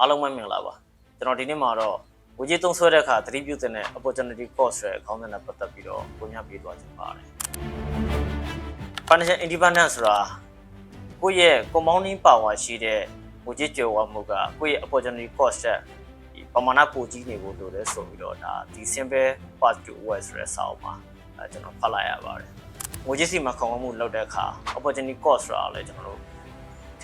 အားလုံးပဲမင်္ဂလာပါကျွန်တော်ဒီနေ့မှာတော့ဝေကြီးသုံးဆွဲတဲ့အခါသတိပြုတဲ့ opportunity cost ရဲ့အကောင်းတဲ့နဲ့ပတ်သက်ပြီးတော့ပုံညာပေးသွားချင်ပါတယ် financial independence ဆိုတာကိုယ့်ရဲ့ compounding power ရှိတဲ့ဝေကြီးကျော်ဝမှုကကိုယ့်ရဲ့ opportunity cost ရဲ့ဒီပမာဏပိုကြီးနေဖို့လိုတယ်ဆိုပြီးတော့ဒါဒီ simple path to wealth ဆိုတဲ့စာအုပ်မှာအဲကျွန်တော်ဖတ်လိုက်ရပါတယ်ငွေကြေးစီမှာခေါင်းမှုလုပ်တဲ့အခါ opportunity cost ဆိုတာလည်းကျွန်တော်တို့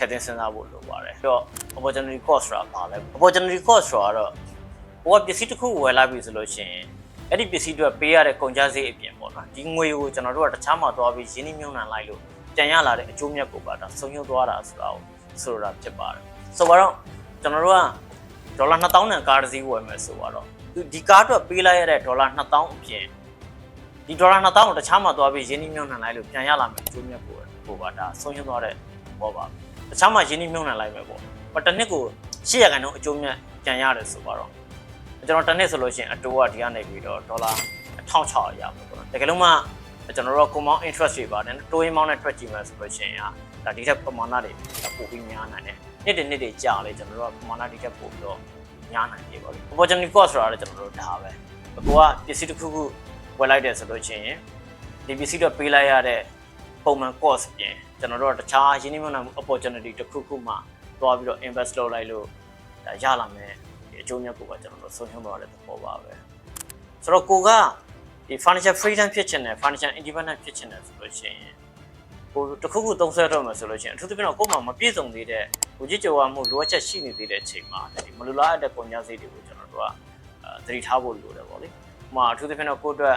ထည့်သွင်းစဉ်းစားဖို့လိုပါတယ်ပြီးတော့ opportunity cost ဆိုတာဘာလဲ opportunity cost ဆိုတာတော့ဘိုးကပစ္စည်းတစ်ခုဝယ်လာပြီဆိုလို့ရှိရင်အဲ့ဒီပစ္စည်းတွေပေးရတဲ့ကုန်ကျစရိတ်အပြင်ပေါ့နော်ဒီငွေကိုကျွန်တော်တို့ကတခြားမှာသွားပြီးရင်းနှီးမြှုပ်နှံလိုက်လို့ပြန်ရလာတဲ့အကျိုးမြတ်ကိုပါဒါဆုံးယုံသွားတာဆိုတာကိုဆိုလိုတာဖြစ်ပါတယ်ဆိုတော့ကျွန်တော်တို့ကဒေါ်လာ2000နဲ့ကားတစ်စီးဝယ်မယ်ဆိုတော့ဒီကားအတွက်ပေးလိုက်ရတဲ့ဒေါ်လာ2000အပြင်ဒီဒေါ်လာ2000ကိုတခြားမှာသွားပြီးရင်းနှီးမြှုပ်နှံလိုက်လို့ပြန်ရလာမယ့်အကျိုးမြတ်ကိုကိုပါဒါဆုံးယုံသွားတဲ့ဘောပါ တခြားမှာရင်းနှီးမြှုပ်နှံလိုက်မယ်ပေါ့။ဘာတစ်နှစ်ကို800ခန်းတော့အကျိုးမြတ်ပြန်ရတယ်ဆိုပါတော့ကျွန်တော်တစ်နှစ်ဆိုလို့ရှိရင်အတိုးကဒီကနေပြီးတော့ဒေါ်လာ1600ရပါပေါ့နော်။တကယ်လို့မှကျွန်တော်တို့က compound interest တွေပါတယ်တိုးရင်မောင်းနဲ့တွက်ကြည့်မယ်ဆိုလို့ရှိရင်ဒါဒီထက်ပမာဏတွေပိုပြီးများနိုင်တယ်။နှစ်တည်းနှစ်တည်းကြာလေကျွန်တော်တို့ကပမာဏဒီထက်ပိုပြီးတော့များနိုင်ပြီပေါ့လေ။ opportunity cost ဆိုတာလည်းကျွန်တော်တို့ဒါပဲ။ကိုကပစ္စည်းတစ်ခုခုဝယ်လိုက်တယ်ဆိုလို့ရှိရင်ဒီပစ္စည်းတော့ပေးလိုက်ရတဲ့ ပုံမှန် cost ပြင်ကျွန်တော်တို့ကတခြားရင်းနှီးမြှုပ်နှံမှု opportunity တစ်ခုခုမှသွားပြီးတော့ invest လုပ်လိုက်လို့ဒါရလာမယ်ဒီအကျိုးမြတ်ကိုပါကျွန်တော်တို့ဆုံးဖြတ်သွားတဲ့သဘောပါပဲဆိုတော့ကိုကဒီ financial freedom ဖြစ်ချင်တယ် financial independent ဖြစ်ချင်တယ်ဆိုလို့ရှိရင်ကိုတစ်ခုခုသုံးဆွဲတော့မယ်ဆိုလို့ရှိရင်အထူးသဖြင့်တော့ကိုယ်မှမပြည့်စုံသေးတဲ့ကိုကြည့်ကြော်မှုလိုအပ်ချက်ရှိနေသေးတဲ့အချိန်မှာဒီမလူလားတဲ့ပုံညာစိတ်တွေကိုကျွန်တော်တို့ကအဲသတိထားဖို့လိုတယ်ပေါ့လေ။ဟိုမှာအထူးသဖြင့်တော့ကိုယ့်အတွက်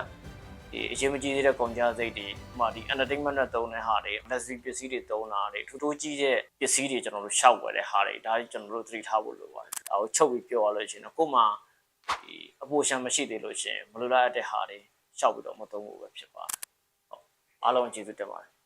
ဒီအရေးမကြီးသေးတဲ့ကုန်ကြစိတ်တွေဟိုမှာဒီ entertainment နဲ့သုံးတဲ့ဟာတွေ luxury ပစ္စည်းတွေသုံးတာတွေထူးထူးကြီးတဲ့ပစ္စည်းတွေကျွန်တော်တို့ရှောက်ဝယ်တဲ့ဟာတွေဒါကြီးကျွန်တော်တို့သတိထားဖို့လိုပါတယ်။ဒါကိုချုပ်ပြီးပြောရလို့ရှိရင်တော့ကို့မှာဒီအပိုရှံမရှိသေးလို့ရှိရင်မလိုလားတဲ့ဟာတွေရှောက်ပြီးတော့မသုံးဖို့ပဲဖြစ်ပါတယ်။ဟုတ်အားလုံးကျေးဇူးတင်ပါတယ်။